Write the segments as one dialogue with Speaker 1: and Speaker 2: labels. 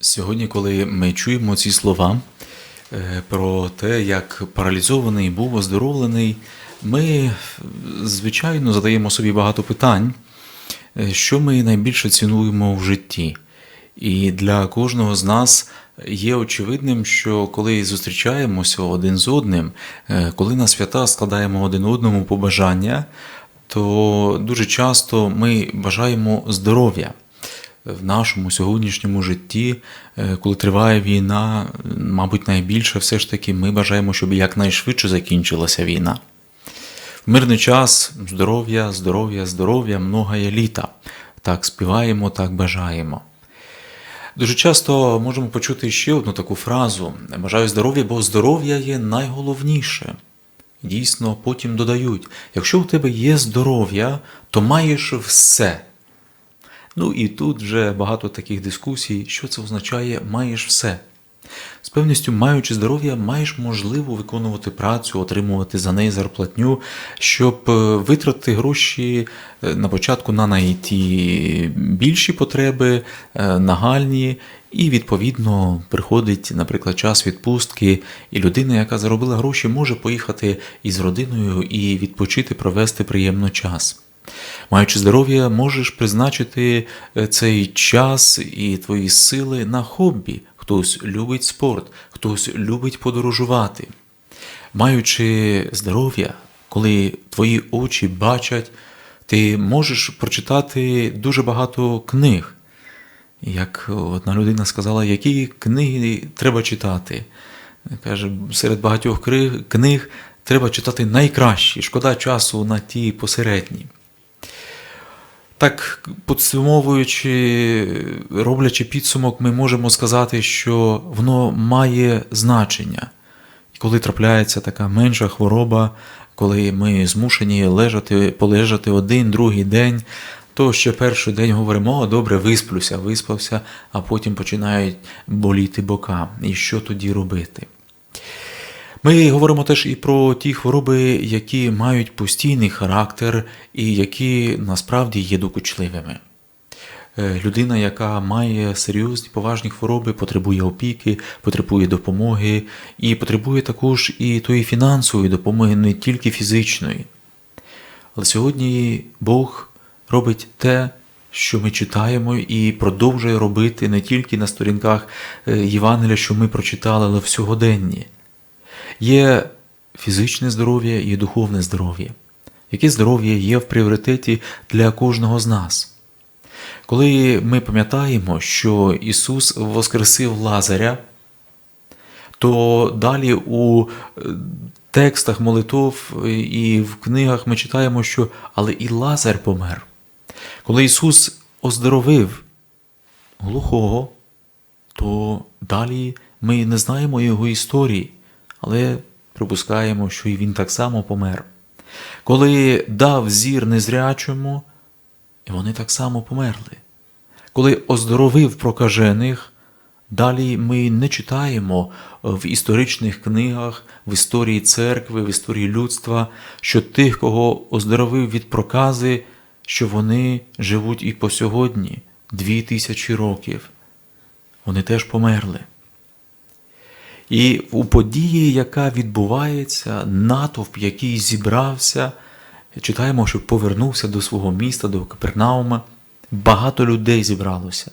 Speaker 1: Сьогодні, коли ми чуємо ці слова е, про те, як паралізований був оздоровлений, ми, звичайно, задаємо собі багато питань, е, що ми найбільше цінуємо в житті. І для кожного з нас є очевидним, що коли зустрічаємося один з одним, е, коли на свята складаємо один одному побажання, то дуже часто ми бажаємо здоров'я в нашому сьогоднішньому житті, е, коли триває війна, мабуть, найбільше все ж таки ми бажаємо, щоб якнайшвидше закінчилася війна. В мирний час здоров'я, здоров'я, здоров'я, многое літа. Так співаємо, так бажаємо. Дуже часто можемо почути ще одну таку фразу: бажаю здоров'я, бо здоров'я є найголовніше. Дійсно, потім додають: якщо у тебе є здоров'я, то маєш все. Ну і тут вже багато таких дискусій, що це означає маєш все. З певністю, маючи здоров'я, маєш можливо виконувати працю, отримувати за неї зарплатню, щоб е, витратити гроші е, на початку на найті більші потреби, е, нагальні, і відповідно приходить, наприклад, час відпустки, і людина, яка заробила гроші, може поїхати із родиною і відпочити, провести приємно час. Маючи здоров'я, можеш призначити цей час і твої сили на хобі. Хтось любить спорт, хтось любить подорожувати. Маючи здоров'я, коли твої очі бачать, ти можеш прочитати дуже багато книг. Як одна людина сказала, які книги треба читати. Каже, серед багатьох книг треба читати найкращі, шкода часу на ті посередні. Так, підсумовуючи, роблячи підсумок, ми можемо сказати, що воно має значення. І коли трапляється така менша хвороба, коли ми змушені лежати, полежати один, другий день, то ще перший день говоримо, о, добре, висплюся, виспався, а потім починають боліти бока. І що тоді робити? Ми говоримо теж і про ті хвороби, які мають постійний характер і які насправді є докучливими. Е, людина, яка має серйозні поважні хвороби, потребує опіки, потребує допомоги, і потребує також і тої фінансової допомоги, не тільки фізичної. Але сьогодні Бог робить те, що ми читаємо, і продовжує робити не тільки на сторінках е, Євангелія, що ми прочитали, але в сьогоденні. Є фізичне здоров'я і духовне здоров'я, яке здоров'я є в пріоритеті для кожного з нас. Коли ми пам'ятаємо, що Ісус воскресив Лазаря, то далі у е, текстах молитов і в книгах ми читаємо, що але і Лазар помер. Коли Ісус оздоровив глухого, то далі ми не знаємо Його історії але припускаємо, що і він так само помер. Коли дав зір незрячому, і вони так само померли. Коли оздоровив прокажених, далі ми не читаємо в історичних книгах, в історії церкви, в історії людства, що тих, кого оздоровив від прокази, що вони живуть і по сьогодні, дві тисячі років. Вони теж померли. І у події, яка відбувається, натовп, який зібрався, читаємо, що повернувся до свого міста, до Капернаума. Багато людей зібралося.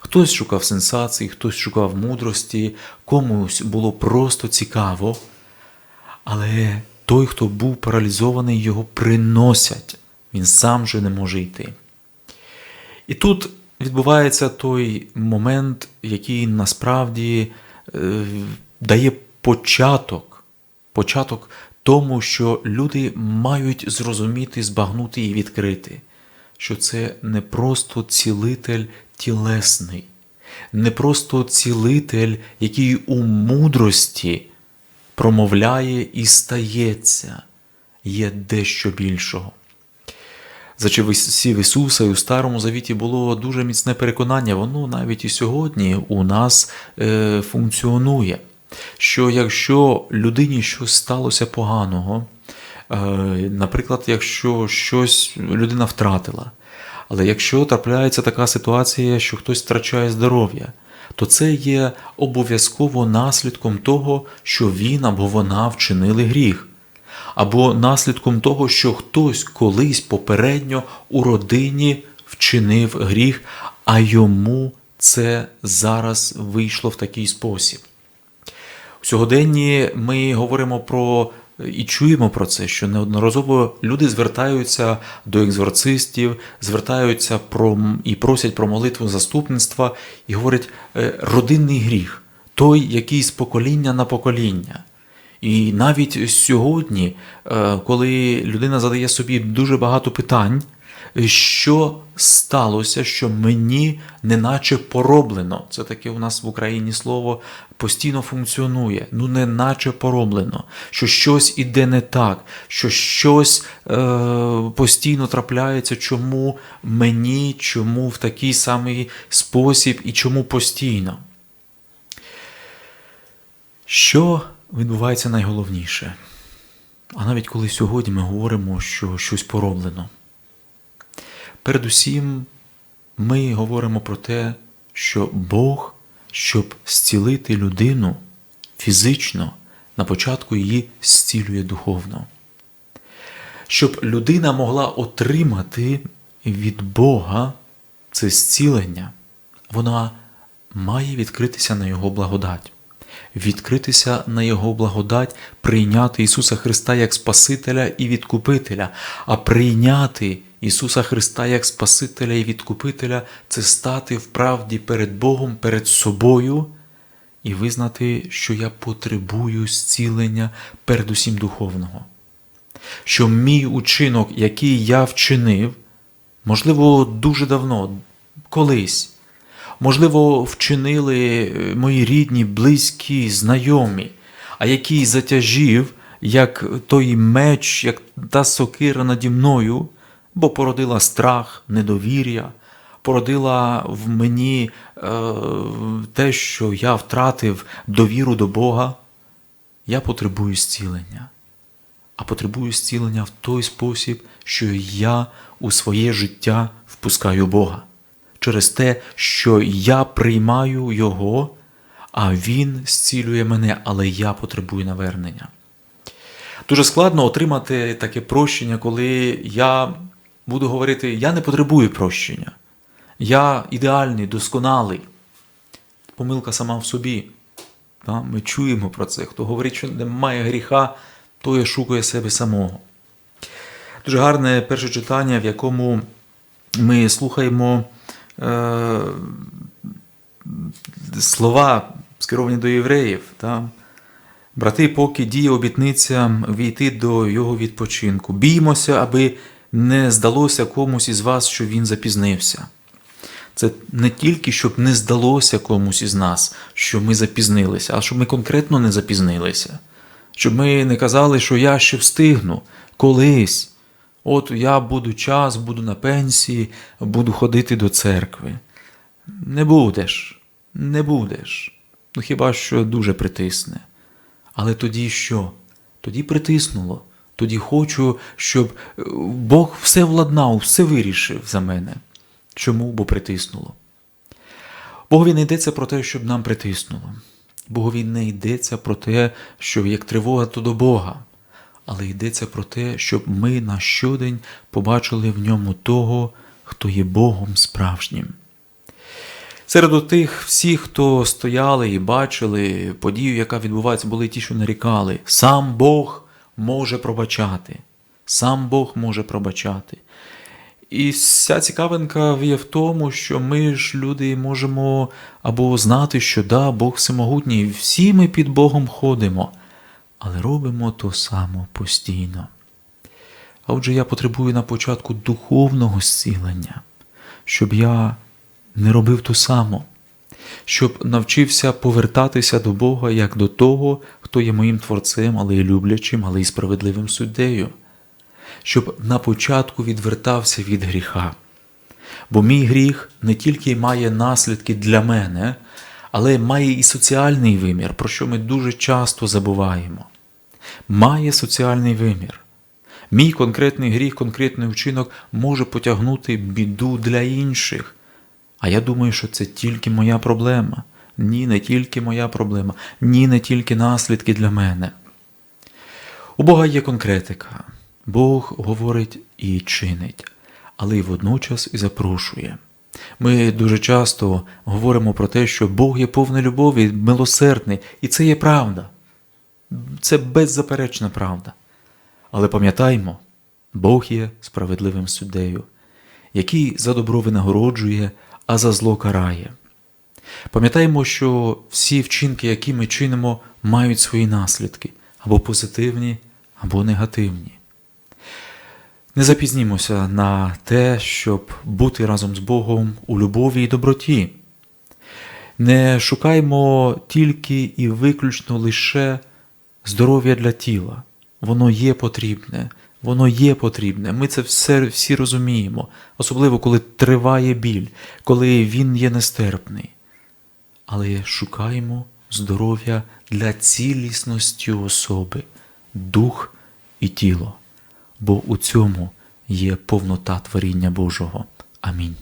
Speaker 1: Хтось шукав сенсації, хтось шукав мудрості, комусь було просто цікаво. Але той, хто був паралізований, його приносять, він сам же не може йти. І тут відбувається той момент, який насправді е, дає початок, початок тому, що люди мають зрозуміти, збагнути і відкрити, що це не просто цілитель тілесний, не просто цілитель, який у мудрості промовляє і стається, є дещо більшого. За часів Ісуса і у Старому Завіті було дуже міцне переконання, воно навіть і сьогодні у нас е, функціонує що якщо людині щось сталося поганого, е, наприклад, якщо щось людина втратила, але якщо трапляється така ситуація, що хтось втрачає здоров'я, то це є обов'язково наслідком того, що він або вона вчинили гріх, або наслідком того, що хтось колись попередньо у родині вчинив гріх, а йому це зараз вийшло в такий спосіб. Сьогоденні ми говоримо про і чуємо про це, що неодноразово люди звертаються до екзорцистів, звертаються про і просять про молитву заступництва і говорять «Е, родинний гріх, той, який з покоління на покоління. І навіть сьогодні, е, коли людина задає собі дуже багато питань, що сталося, що мені неначе пороблено. Це таке у нас в Україні слово постійно функціонує. Ну, неначе пороблено, що щось іде не так, що щось е, постійно трапляється, чому мені, чому в такий самий спосіб і чому постійно. Що відбувається найголовніше? А навіть коли сьогодні ми говоримо, що щось пороблено. Передусім, ми говоримо про те, що Бог, щоб зцілити людину фізично, на початку її зцілює духовно. Щоб людина могла отримати від Бога це зцілення, вона має відкритися на Його благодать, відкритися на Його благодать, прийняти Ісуса Христа як Спасителя і Відкупителя, а прийняти Ісуса Христа як Спасителя і Відкупителя це стати в правді перед Богом, перед собою і визнати, що я потребую зцілення передусім духовного. Що мій учинок, який я вчинив, можливо, дуже давно, колись, можливо, вчинили е, мої рідні, близькі, знайомі, а який затяжів, як той меч, як та сокира наді мною бо породила страх, недовір'я, породила в мені е, те, що я втратив довіру до Бога, я потребую зцілення. А потребую зцілення в той спосіб, що я у своє життя впускаю Бога. Через те, що я приймаю Його, а Він зцілює мене, але я потребую навернення. Дуже складно отримати таке прощення, коли я буду говорити: я не потребую прощення. Я ідеальний, досконалий. Помилка сама в собі. Ми чуємо про це. Хто говорить, що немає гріха, той шукає себе самого. Дуже гарне перше читання, в якому ми слухаємо е, слова, скеровані до євреїв. Та? Брати, поки діє обітниця війти до його відпочинку. Біймося, аби не здалося комусь із вас, що він запізнився. Це не тільки, щоб не здалося комусь із нас, що ми запізнилися, а щоб ми конкретно не запізнилися. Щоб ми не казали, що я ще встигну колись. От я буду час, буду на пенсії, буду ходити до церкви. Не будеш, не будеш. Ну хіба що дуже притисне. Але тоді що? Тоді притиснуло. Тоді хочу, щоб е, Бог все владнав, все вирішив за мене. Чому? Бо притиснуло. Богові не йдеться про те, щоб нам притиснуло. Богові не йдеться про те, що як тривога, то до Бога. Але йдеться про те, щоб ми на щодень побачили в ньому того, хто є Богом справжнім. Серед тих всіх, хто стояли і бачили подію, яка відбувається, були ті, що нарікали. Сам Бог може пробачати. Сам Бог може пробачати. І вся цікавинка є в тому, що ми ж, люди, можемо або знати, що да, Бог всемогутній, всі ми під Богом ходимо, але робимо то само постійно. А отже, я потребую на початку духовного зцілення, щоб я не робив то само, щоб навчився повертатися до Бога як до того, хто є моїм творцем, але й люблячим, але й справедливим суддею, щоб на початку відвертався від гріха. Бо мій гріх не тільки має наслідки для мене, але має і соціальний вимір, про що ми дуже часто забуваємо. Має соціальний вимір. Мій конкретний гріх, конкретний вчинок може потягнути біду для інших. А я думаю, що це тільки моя проблема. Ні, не тільки моя проблема, ні, не тільки наслідки для мене. У Бога є конкретика. Бог говорить і чинить, але й водночас і запрошує. Ми дуже часто говоримо про те, що Бог є повний любові, милосердний, і це є правда. Це беззаперечна правда. Але пам'ятаймо, Бог є справедливим суддею, який за добро винагороджує, а за зло карає. Пам'ятаємо, що всі вчинки, які ми чинимо, мають свої наслідки або позитивні, або негативні. Не запізнімося на те, щоб бути разом з Богом у любові і доброті. Не шукаймо тільки і виключно лише здоров'я для тіла. Воно є потрібне, воно є потрібне. Ми це все всі розуміємо, особливо коли триває біль, коли він є нестерпний. Але шукаємо здоров'я для цілісності особи, дух і тіло, бо у цьому є повнота творіння Божого. Амінь.